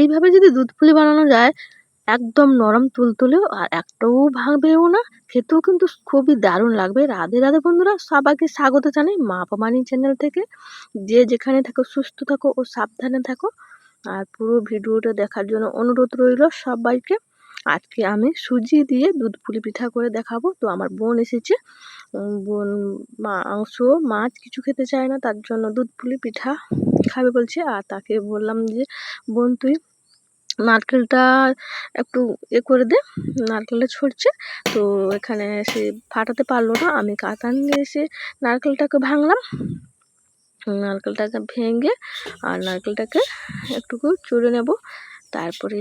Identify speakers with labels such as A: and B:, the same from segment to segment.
A: এইভাবে যদি দুধ পুলি বানানো যায়, একদম নরম তুলতুলেও আর একটাও ভাঙবেও না। খেতেও কিন্তু খুবই দারুণ লাগবে। রাধে রাধে বন্ধুরা, সবাইকে স্বাগত জানাই মা পামানি চ্যানেল থেকে। যে যেখানে থাকো, সুস্থ থাকো ও সাবধানে থাকো। আর পুরো ভিডিওটা দেখার জন্য অনুরোধ রইল সবাইকে। আজকে আমি সুজি দিয়ে দুধ পুলি পিঠা করে দেখাবো। তো আমার বোন এসেছে। বোন মাংস, মাছ কিছু খেতে চায় না, তার জন্য দুধ পুলি পিঠা খাবে বলছে। আর তাকে বললাম যে, বোন তুই নারকেলটা একটু এ করে দে, নারকেলটা ছড়ছে তো এখানে সে ফাটাতে পারল না, আমি কাতান নিয়ে এসে নারকেলটাকে ভাঙলাম। নারকেলটাকে ভেঙে আর নারকেলটাকে একটুকু চুড়ে নেব। তারপরে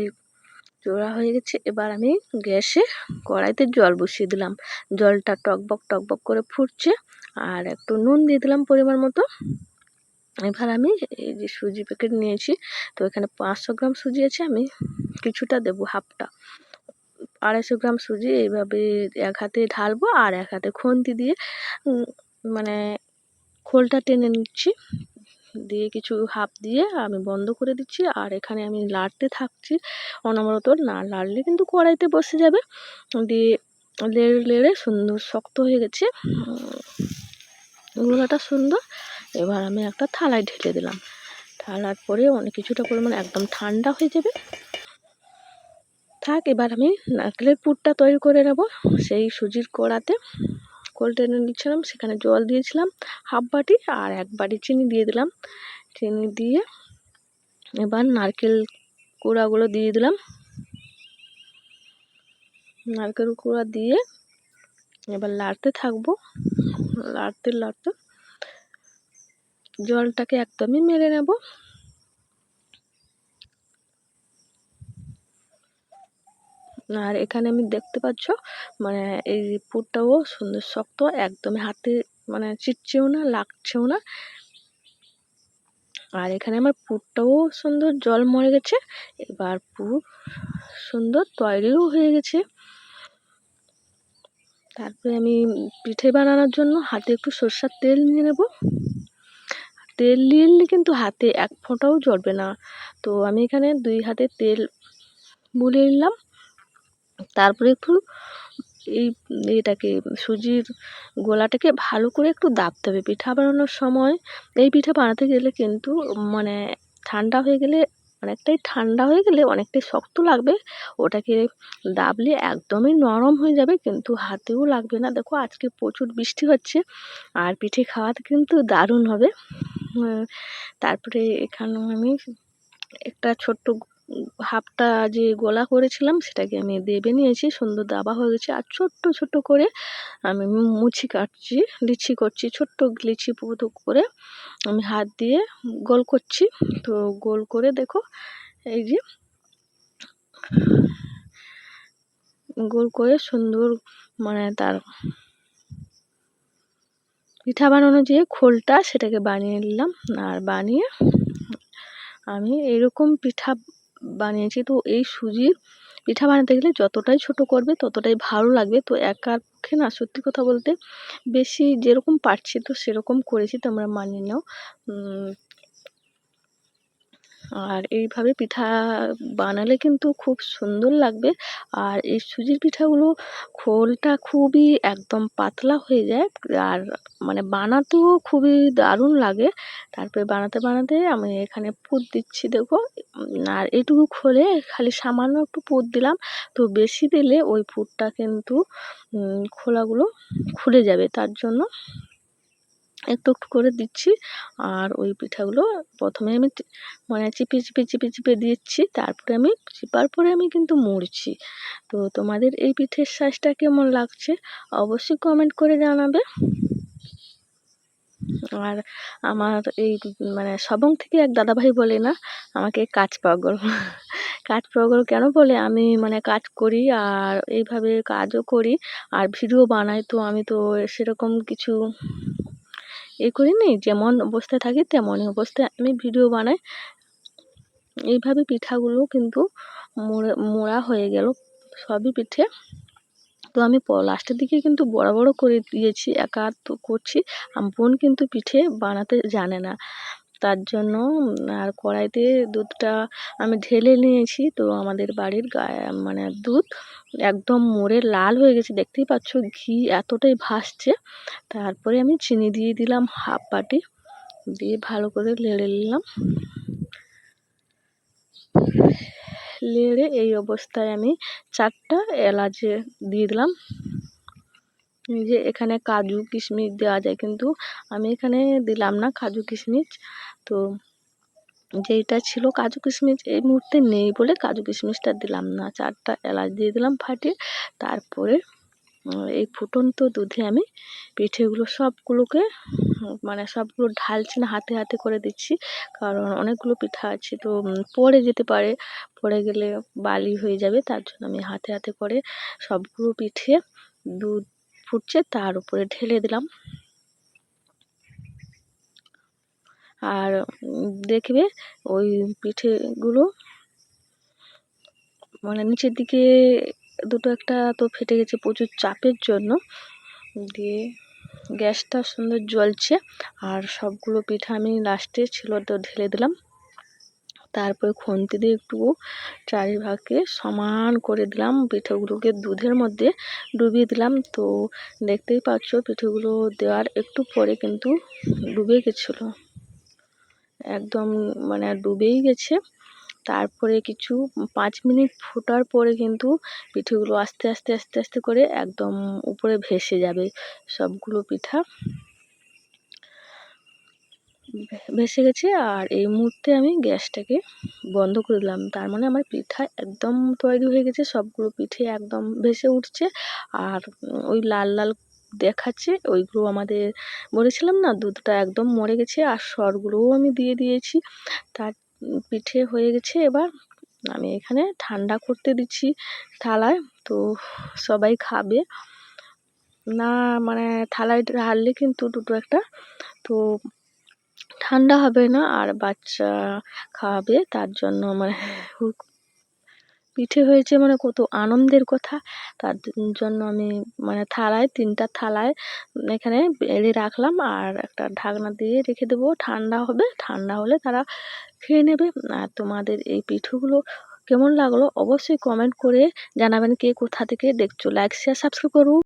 A: চোড়া হয়ে গেছে। এবার আমি গ্যাসে কড়াইতে জল বসিয়ে দিলাম। জলটা টকবক টকবক করে ফুটছে। আর একটু নুন দিয়ে দিলাম পরিমাণ মতো। এবার আমি এই যে সুজি প্যাকেট নিয়েছি, তো এখানে পাঁচশো গ্রাম সুজি আছে, আমি কিছুটা দেবো হাফটা। আড়াইশো গ্রাম সুজি এইভাবে এক হাতে ঢালবো আর এক হাতে খুন্তি দিয়ে মানে খোলটা টেনে নিচ্ছি। দিয়ে কিছু হাফ দিয়ে আমি বন্ধ করে দিচ্ছি আর এখানে আমি লাড়তে থাকছি অনবরত, না লাড়লে কিন্তু কড়াইতে বসে যাবে। দিয়ে লেড়ে লেড়ে সুন্দর শক্ত হয়ে গেছে। গোলাটা সুন্দর। এবার আমি একটা থালায় ঢেলে দিলাম। ঢালার পরে অনেক কিছুটা পরিমাণ একদম ঠান্ডা হয়ে যাবে। থাক, এবার আমি নারকেলের পুরটা তৈরি করে নেব। সেই সুজির কড়াতে কোল টেনে নিচ্ছিলাম, সেখানে জল দিয়েছিলাম হাফ বাটি আর এক বাটি চিনি দিয়ে দিলাম। চিনি দিয়ে এবার নারকেল কুড়াগুলো দিয়ে দিলাম। নারকেল কুড়া দিয়ে এবার লাড়তে থাকব। লাড়তে লাড়তে জলটাকে একদমই মেরে নেব। আর এখানে আমি দেখতে পাচ্ছ মানে এই পুরটাও সুন্দর শক্ত, একদমই হাতে মানে চিটছেও না, লাগছেও না। আর এখানে আমার পুরটাও সুন্দর জল মরে গেছে, এবার পুর সুন্দর তৈরিও হয়ে গেছে। তারপরে আমি পিঠে বানানোর জন্য হাতে একটু সর্ষার তেল নিয়ে নেব। তেল নিয়ে নিলে কিন্তু হাতে এক ফোঁটাও জ্বলবে না। তো আমি এখানে দুই হাতে তেল বুলিয়ে নিলাম। তারপরে একটু এই এটাকে সুজির গোলাটাকে ভালো করে একটু দাবতে হবে। পিঠা বানানোর সময় এই পিঠা বানাতে গেলে কিন্তু মানে ঠান্ডা হয়ে গেলে অনেকটাই ঠান্ডা হয়ে গেলে অনেকটাই শক্ত লাগবে। ওটাকে দাবলে একদমই নরম হয়ে যাবে কিন্তু হাতেও লাগবে না। দেখো আজকে প্রচুর বৃষ্টি হচ্ছে আর পিঠে খাওয়াতে কিন্তু দারুণ হবে। তারপরে এখানেও আমি একটা ছোট্ট হাফটা যে গোলা করেছিলাম, সেটাকে আমি দেবে নিয়েছি। সুন্দর দাবা হয়ে গেছে। আর ছোট্ট ছোট্ট করে আমি মুছি কাটছি, লিচি করছি। ছোট্ট লিচি পুতো করে আমি হাত দিয়ে গোল করছি। তো গোল করে দেখো, এই যে গোল করে সুন্দর মানে তার পিঠা বানানো যে খোলটা সেটাকে বানিয়ে নিলাম। আর বানিয়ে আমি এরকম পিঠা বানিয়েছি। তো এই সুজির পিঠা বানাতে গেলে যতটাই ছোট করবে, ততটাই ভালো লাগবে। তো একার পক্ষে না, সত্যি কথা বলতে বেশি যেরকম পারছি তো সেরকম করেছি, তোমরা মানিয়ে নাও। আর এইভাবে পিঠা বানালে কিন্তু খুব সুন্দর লাগবে। আর এই সুজির পিঠাগুলো খোলটা খুবই একদম পাতলা হয়ে যায় আর মানে বানাতেও খুবই দারুণ লাগে। তারপরে বানাতে বানাতে আমি এখানে পুর দিচ্ছি দেখো। আর এইটুকু খোলে খালি সামান্য একটু পুর দিলাম। তো বেশি দিলে ওই পুরটা কিন্তু খোলাগুলো খুলে যাবে তার জন্য। একটু একটু করে দিচ্ছি। আর ওই পিঠাগুলো প্রথমে আমি মানে চিপে চিপে চিপে চিপে দিচ্ছি। তারপরে আমি, চিপার পরে আমি কিন্তু মুড়ছি। তো তোমাদের এই পিঠের সাইজটা কেমন লাগছে অবশ্যই কমেন্ট করে জানাবে। আর আমার এই মানে সবং থেকে এক দাদাভাই বলে না, আমাকে কাজ পাগল। কাজ পাগল কেন বলে? আমি মানে কাজ করি আর এইভাবে কাজও করি। আর ভিডিও বানাই তো আমি তো সেরকম কিছু এ করিনি যেমন অবস্থায় থাকি তেমনই অবস্থায় আমি ভিডিও বানাই। এইভাবে পিঠাগুলো কিন্তু মোড়া মোড়া হয়ে গেল সবই পিঠে। তো আমি লাস্টের দিকে কিন্তু বড় বড় করে দিয়েছি, একা করছি বোন কিন্তু পিঠে বানাতে জানে না। তার জন্য আর কড়াইতে দুধটা আমি ঢেলে নিয়েছি। তো আমাদের বাড়ির গায়ে মানে দুধ একদম মোড়ে লাল হয়ে গেছে। দেখতেই পাচ্ছ ঘি এতটাই ভাসছে। তারপরে আমি চিনি দিয়ে দিলাম হাফ বাটি। দিয়ে ভালো করে লেড়ে নিলাম। লেড়ে এই অবস্থায় আমি চারটা এলাচে দিয়ে দিলাম। যে এখানে কাজু, কিশমিশ দেওয়া যায়। কিন্তু আমি এখানে দিলাম না কাজু, কিশমিশ। তো যেইটা ছিল কাজু, কিশমিশ এই মুহূর্তে নেই বলে কাজু, কিশমিশটা দিলাম না। চারটা এলাচ দিয়ে দিলাম ফাটিয়ে। তারপরে এই ফুটন্ত দুধে আমি পিঠেগুলো সবগুলোকে মানে সবগুলো ঢালছি না, হাতে হাতে করে দিচ্ছি। কারণ অনেকগুলো পিঠা আছে। তো পড়ে যেতে পারে। পড়ে গেলে বালি হয়ে যাবে। তার জন্য আমি হাতে হাতে করে সবগুলো পিঠে দুধ ফুটছে, তার উপরে ঢেলে দিলাম। আর দেখবে ওই পিঠেগুলো মানে নিচের দিকে দুটো একটা তো ফেটে গেছে প্রচুর চাপের জন্য। দিয়ে গ্যাসটা সুন্দর জ্বলছে, আর সবগুলো পিঠা আমি লাস্টে ছিল তো ঢেলে দিলাম। তারপরে খুন্তি দিয়ে একটু চারিভাগে সমান করে দিলাম। পিঠেগুলোকে দুধের মধ্যে ডুবিয়ে দিলাম। তো দেখতেই পাচ্ছ পিঠেগুলো দেওয়ার একটু পরে কিন্তু ডুবে গেছিল। একদম মানে ডুবেই গেছে। তারপরে কিছু পাঁচ মিনিট ফোটার পরে কিন্তু পিঠেগুলো আস্তে আস্তে আস্তে আস্তে করে একদম উপরে ভেসে যাবে সবগুলো পিঠা। ভেসে গেছে আর এই মুহূর্তে আমি গ্যাসটাকে বন্ধ করে দিলাম। তার মানে আমার পিঠা একদম তৈরি হয়ে গেছে, সবগুলো পিঠে একদম ভেসে উঠছে আর ওই লাল লাল দেখাচ্ছে, ওইগুলো আমাদের বলেছিলাম না, দুধটা একদম মরে গেছে আর সরগুলোও আমি দিয়ে দিয়েছি। তার পিঠে হয়ে গেছে, এবার আমি এখানে ঠান্ডা করতে দিচ্ছি থালায়। তো সবাই খাবে। না মানে থালায় ঢাললে কিন্তু দুটো একটা, তো ঠান্ডা হবে না, আর বাচ্চা খাওয়াবে, তার জন্য মানে পিঠে হয়েছে মানে কত আনন্দের কথা। তার জন্য আমি মানে থালায়, তিনটা থালায় এখানে বেড়ে রাখলাম, আর একটা ঢাকনা দিয়ে রেখে দেবো। ঠান্ডা হবে, ঠান্ডা হলে তারা খেয়ে নেবে। আর তোমাদের এই পিঠেগুলো কেমন লাগল অবশ্যই কমেন্ট করে জানাবেন কে কোথা থেকে দেখছ। লাইক শেয়ার সাবস্ক্রাইব করুন